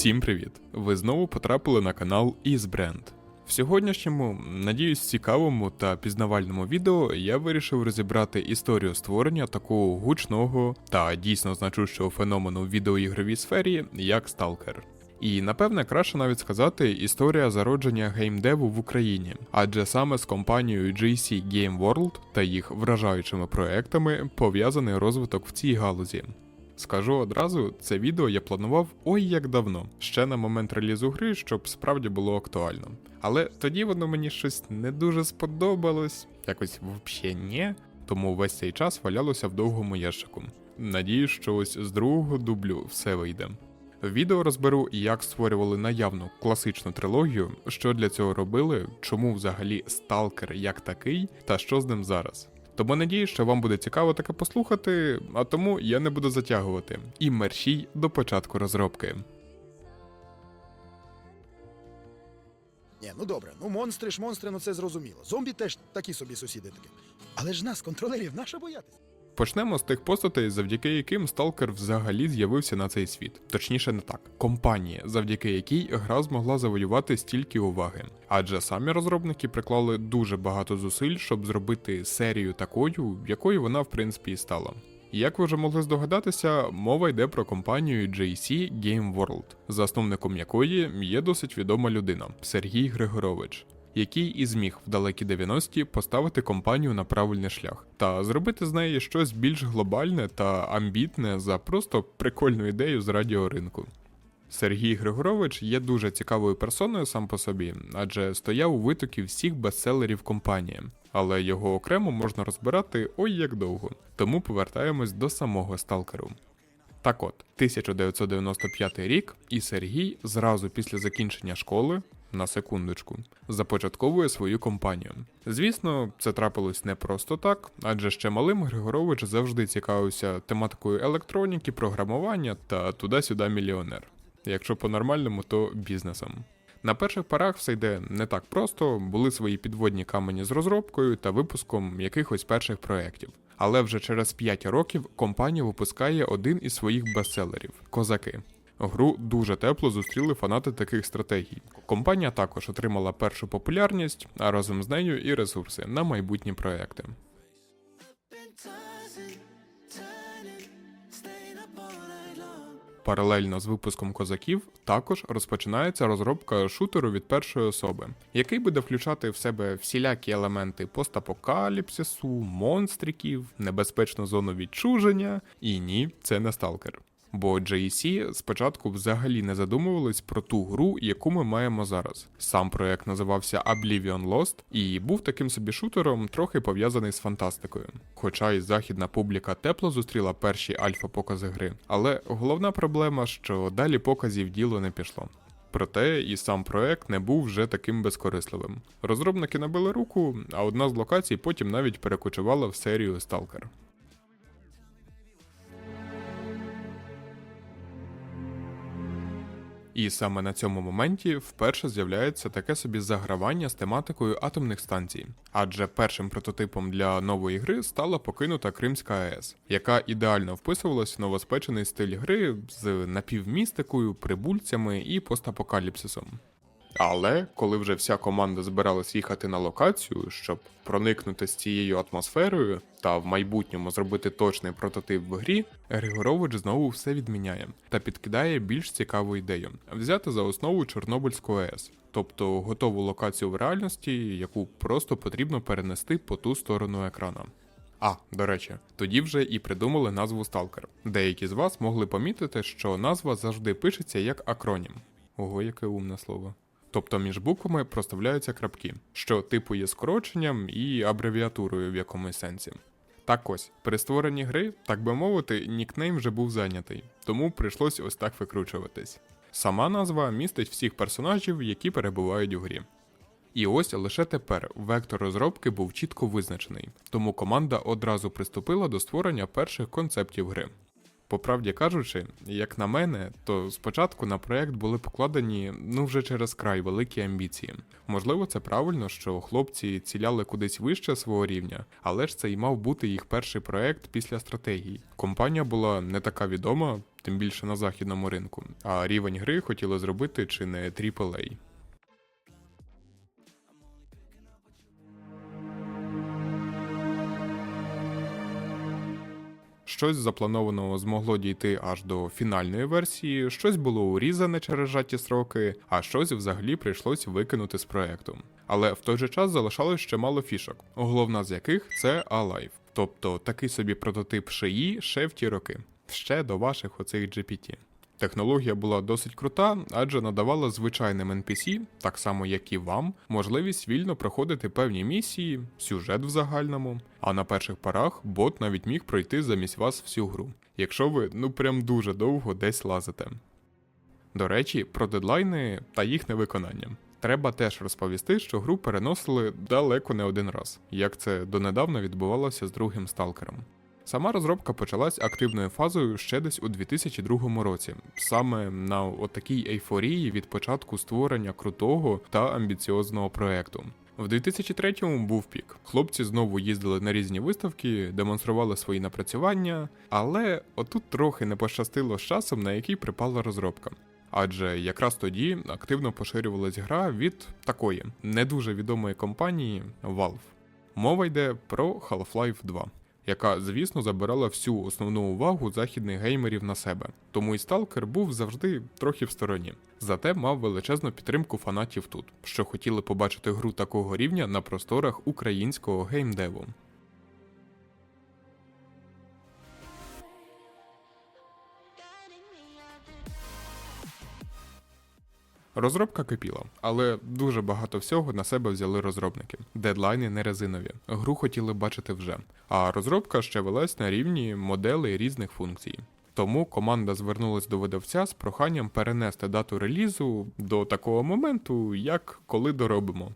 Всім привіт! Ви знову потрапили на канал EaseBrand. В сьогоднішньому, надіюсь, цікавому та пізнавальному відео я вирішив розібрати історію створення такого гучного та дійсно значущого феномену в відеоігровій сфері, як Stalker. І напевне краще навіть сказати історія зародження геймдеву в Україні, адже саме з компанією GC Game World та їх вражаючими проектами пов'язаний розвиток в цій галузі. Скажу одразу, це відео я планував ой як давно, ще на момент релізу гри, щоб справді було актуально. Але тоді воно мені щось не дуже сподобалось, якось взагалі ні, тому весь цей час валялося в довгому ящику. Надіюсь, що ось з другого дублю все вийде. В відео розберу, як створювали наявну класичну трилогію, що для цього робили, чому взагалі сталкер як такий, та що з ним зараз. Тому надію, що вам буде цікаво таке послухати, а тому я не буду затягувати. І мерщій до початку розробки. Ні, ну добре, ну монстри ж монстри, ну це зрозуміло. Зомбі теж такі собі сусіди такі. Але ж нас, контролерів, наша боятися. Почнемо з тих постатей, завдяки яким Сталкер взагалі з'явився на цей світ. Точніше, не так. Компанії, завдяки якій гра змогла завоювати стільки уваги. Адже самі розробники приклали дуже багато зусиль, щоб зробити серію такою, якою вона в принципі і стала. Як ви вже могли здогадатися, мова йде про компанію JC Game World, засновником якої є досить відома людина Сергій Григорович який і зміг в далекі 90-ті поставити компанію на правильний шлях та зробити з неї щось більш глобальне та амбітне за просто прикольну ідею з радіоринку. Сергій Григорович є дуже цікавою персоною сам по собі, адже стояв у витокі всіх бестселерів компанії, але його окремо можна розбирати ой як довго. Тому повертаємось до самого сталкеру. Так от, 1995 рік, і Сергій зразу після закінчення школи, на секундочку, започатковує свою компанію. Звісно, це трапилось не просто так, адже ще малим Григорович завжди цікавився тематикою електроніки, програмування та туди-сюди мільйонер. Якщо по-нормальному, то бізнесом. На перших порах все йде не так просто, були свої підводні камені з розробкою та випуском якихось перших проєктів. Але вже через 5 років компанія випускає один із своїх бестселерів Козаки. Гру дуже тепло зустріли фанати таких стратегій. Компанія також отримала першу популярність, а разом з нею і ресурси на майбутні проекти. Паралельно з випуском козаків також розпочинається розробка шутеру від першої особи, який буде включати в себе всілякі елементи постапокаліпсису, монстриків, небезпечну зону відчуження, і ні, це не сталкер. Бо JC спочатку взагалі не задумувались про ту гру, яку ми маємо зараз. Сам проект називався Oblivion Lost і був таким собі шутером, трохи пов'язаний з фантастикою. Хоча і західна публіка тепло зустріла перші альфа-покази гри, але головна проблема, що далі показів діло не пішло. Проте і сам проект не був вже таким безкорисливим. Розробники набили руку, а одна з локацій потім навіть перекочувала в серію Stalker. І саме на цьому моменті вперше з'являється таке собі загравання з тематикою атомних станцій, адже першим прототипом для нової гри стала покинута Кримська АЕС, яка ідеально вписувалась в новоспечений стиль гри з напівмістикою, прибульцями і постапокаліпсисом. Але коли вже вся команда збиралась їхати на локацію, щоб проникнути з цією атмосферою та в майбутньому зробити точний прототип в грі, Григорович знову все відміняє та підкидає більш цікаву ідею взяти за основу Чорнобильську АЕС, тобто готову локацію в реальності, яку просто потрібно перенести по ту сторону екрана. А, до речі, тоді вже і придумали назву Stalker. Деякі з вас могли помітити, що назва завжди пишеться як акронім. Ого, яке умне слово. Тобто між буквами проставляються крапки, що типу є скороченням і абревіатурою в якомусь сенсі. Так ось, при створенні гри, так би мовити, нікнейм вже був зайнятий, тому прийшлось ось так викручуватись. Сама назва містить всіх персонажів, які перебувають у грі. І ось лише тепер вектор розробки був чітко визначений, тому команда одразу приступила до створення перших концептів гри. По правді кажучи, як на мене, то спочатку на проект були покладені ну вже через край великі амбіції. Можливо, це правильно, що хлопці ціляли кудись вище свого рівня, але ж це й мав бути їх перший проект після стратегії. Компанія була не така відома, тим більше на західному ринку. А рівень гри хотіли зробити чи не AAA. Щось запланованого змогло дійти аж до фінальної версії, щось було урізане через жаті сроки, а щось взагалі прийшлось викинути з проекту. Але в той же час залишалось ще мало фішок, головна з яких це Alive, тобто такий собі прототип шиї ще в ті роки, ще до ваших оцих GPT. Технологія була досить крута, адже надавала звичайним NPC, так само як і вам, можливість вільно проходити певні місії, сюжет в загальному. А на перших порах бот навіть міг пройти замість вас всю гру, якщо ви ну прям дуже довго десь лазите. До речі, про дедлайни та їх невиконання. Треба теж розповісти, що гру переносили далеко не один раз, як це донедавна відбувалося з другим сталкером. Сама розробка почалась активною фазою ще десь у 2002 році, саме на отакій ейфорії від початку створення крутого та амбіціозного проекту. В 2003-му був пік. Хлопці знову їздили на різні виставки, демонстрували свої напрацювання, але отут трохи не пощастило з часом, на який припала розробка. Адже якраз тоді активно поширювалась гра від такої не дуже відомої компанії Valve. Мова йде про Half-Life 2 яка, звісно, забирала всю основну увагу західних геймерів на себе. Тому і Сталкер був завжди трохи в стороні. Зате мав величезну підтримку фанатів тут, що хотіли побачити гру такого рівня на просторах українського геймдеву. Розробка кипіла, але дуже багато всього на себе взяли розробники. Дедлайни не резинові. Гру хотіли бачити вже. А розробка ще велась на рівні моделей різних функцій. Тому команда звернулась до видавця з проханням перенести дату релізу до такого моменту, як коли доробимо.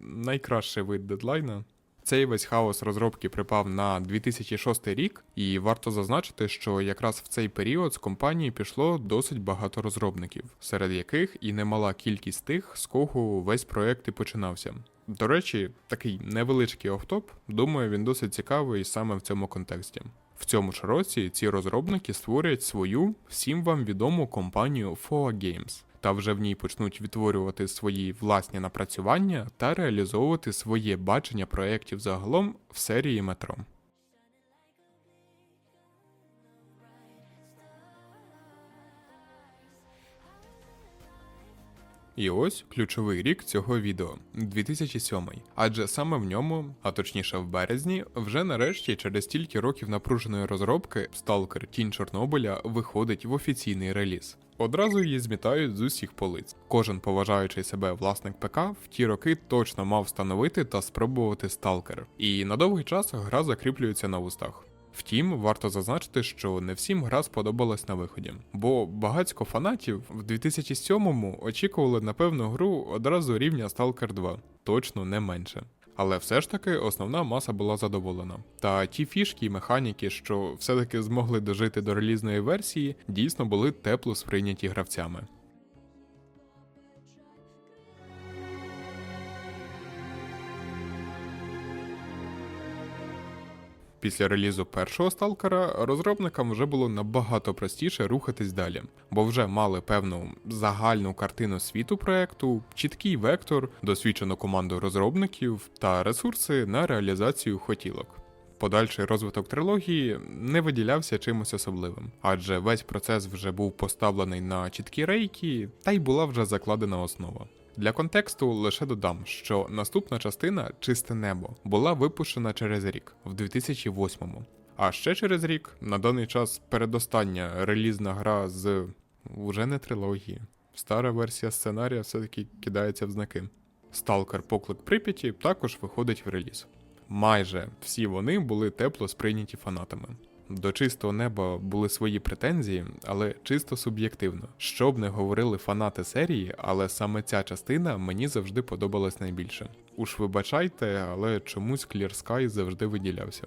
Найкращий вид дедлайна. Цей весь хаос розробки припав на 2006 рік, і варто зазначити, що якраз в цей період з компанії пішло досить багато розробників, серед яких і немала кількість тих, з кого весь проект і починався. До речі, такий невеличкий офтоп, думаю, він досить цікавий саме в цьому контексті. В цьому ж році ці розробники створять свою всім вам відому компанію FOA Games, та вже в ній почнуть відтворювати свої власні напрацювання та реалізовувати своє бачення проєктів загалом в серії метро. І ось ключовий рік цього відео 2007, адже саме в ньому, а точніше в березні, вже нарешті через стільки років напруженої розробки Stalker Тінь Чорнобиля виходить в офіційний реліз. Одразу її змітають з усіх полиць. Кожен поважаючий себе власник ПК в ті роки точно мав встановити та спробувати Stalker. І на довгий час гра закріплюється на устах. Втім, варто зазначити, що не всім гра сподобалась на виході, бо багатько фанатів в 2007-му очікували на певну гру одразу рівня Stalker 2, точно не менше. Але все ж таки основна маса була задоволена. Та ті фішки і механіки, що все-таки змогли дожити до релізної версії, дійсно були тепло сприйняті гравцями. Після релізу першого сталкера розробникам вже було набагато простіше рухатись далі, бо вже мали певну загальну картину світу проекту, чіткий вектор, досвідчену команду розробників та ресурси на реалізацію хотілок. Подальший розвиток трилогії не виділявся чимось особливим, адже весь процес вже був поставлений на чіткі рейки, та й була вже закладена основа. Для контексту лише додам, що наступна частина Чисте небо була випущена через рік, в 2008-му. А ще через рік, на даний час передостання релізна гра з уже не трилогії. Стара версія сценарія все-таки кидається в знаки. Сталкер Поклик Прип'яті також виходить в реліз. Майже всі вони були тепло сприйняті фанатами. До чистого неба були свої претензії, але чисто суб'єктивно. Що б не говорили фанати серії, але саме ця частина мені завжди подобалась найбільше. Уж вибачайте, але чомусь Clear Sky завжди виділявся.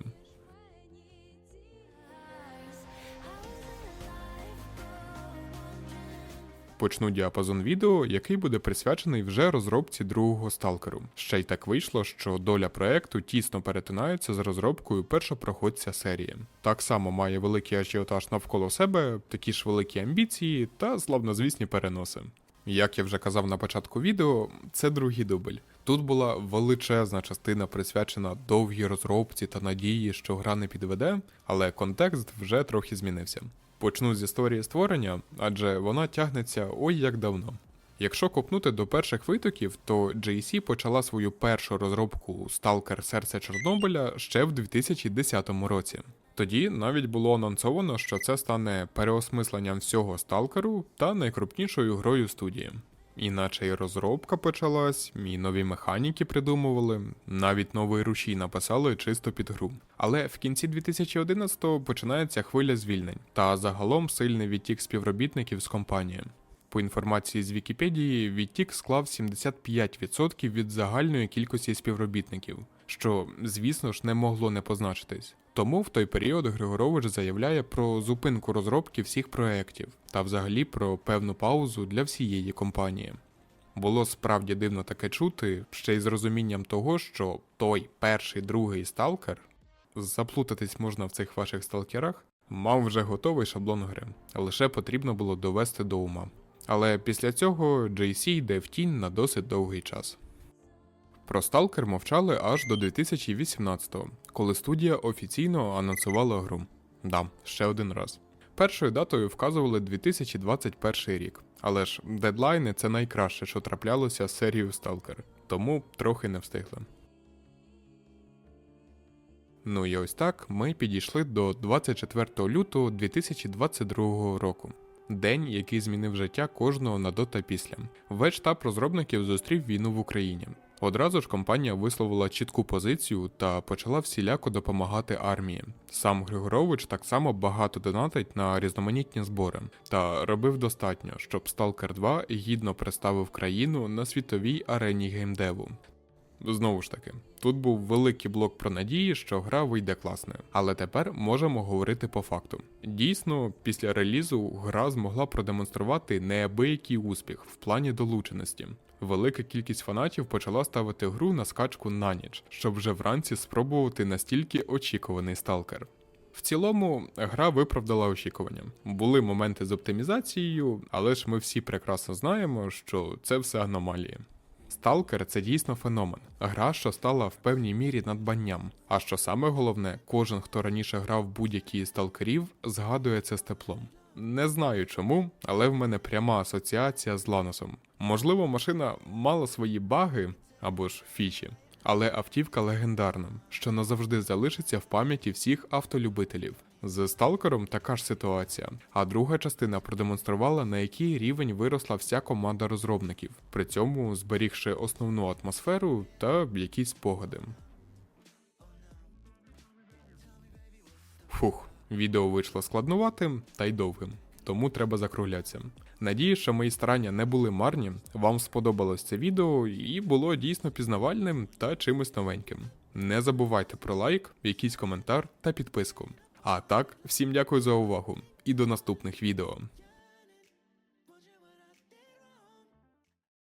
Почну діапазон відео, який буде присвячений вже розробці другого сталкеру. Ще й так вийшло, що доля проекту тісно перетинається з розробкою першопроходця серії. Так само має великий ажіотаж навколо себе, такі ж великі амбіції та славнозвісні переноси. Як я вже казав на початку відео, це другий дубль. Тут була величезна частина присвячена довгій розробці та надії, що гра не підведе, але контекст вже трохи змінився. Почну з історії створення, адже вона тягнеться ой як давно. Якщо копнути до перших витоків, то JC почала свою першу розробку Stalker Серце Чорнобиля ще в 2010 році. Тоді навіть було анонсовано, що це стане переосмисленням всього сталкеру та найкрупнішою грою студії. Іначе і розробка почалась, і нові механіки придумували, навіть новий рушій написали чисто під гру. Але в кінці 2011-го починається хвиля звільнень та загалом сильний відтік співробітників з компанії. По інформації з Вікіпедії, відтік склав 75% від загальної кількості співробітників, що, звісно ж, не могло не позначитись. Тому в той період Григорович заявляє про зупинку розробки всіх проєктів та взагалі про певну паузу для всієї компанії. Було справді дивно таке чути, ще й з розумінням того, що той перший другий сталкер, заплутатись можна в цих ваших сталкерах, мав вже готовий шаблон гри, лише потрібно було довести до ума. Але після цього JC йде в тінь на досить довгий час. Про Сталкер мовчали аж до 2018-го, коли студія офіційно анонсувала гру. Да, ще один раз. Першою датою вказували 2021 рік, але ж дедлайни це найкраще, що траплялося з серією Сталкер, тому трохи не встигли. Ну і ось так ми підійшли до 24 лютого 2022 року. День, який змінив життя кожного на до та після. Весь штаб розробників зустрів війну в Україні. Одразу ж компанія висловила чітку позицію та почала всіляко допомагати армії. Сам Григорович так само багато донатить на різноманітні збори та робив достатньо, щоб Stalker 2 гідно представив країну на світовій арені геймдеву. Знову ж таки, тут був великий блок про надії, що гра вийде класною. Але тепер можемо говорити по факту. Дійсно, після релізу гра змогла продемонструвати неабиякий успіх в плані долученості. Велика кількість фанатів почала ставити гру на скачку на ніч, щоб вже вранці спробувати настільки очікуваний сталкер. В цілому, гра виправдала очікування. Були моменти з оптимізацією, але ж ми всі прекрасно знаємо, що це все аномалії. Сталкер це дійсно феномен. Гра, що стала в певній мірі надбанням. А що саме головне, кожен, хто раніше грав будь-які сталкерів, згадує це з теплом. Не знаю чому, але в мене пряма асоціація з Ланосом. Можливо, машина мала свої баги або ж фічі, але автівка легендарна, що назавжди залишиться в пам'яті всіх автолюбителів. З Сталкером така ж ситуація, а друга частина продемонструвала, на який рівень виросла вся команда розробників, при цьому зберігши основну атмосферу та якісь спогади. Фух, відео вийшло складнуватим та й довгим, тому треба закруглятися. Надію, що мої старання не були марні, вам сподобалось це відео і було дійсно пізнавальним та чимось новеньким. Не забувайте про лайк, якийсь коментар та підписку. А так, всім дякую за увагу і до наступних відео.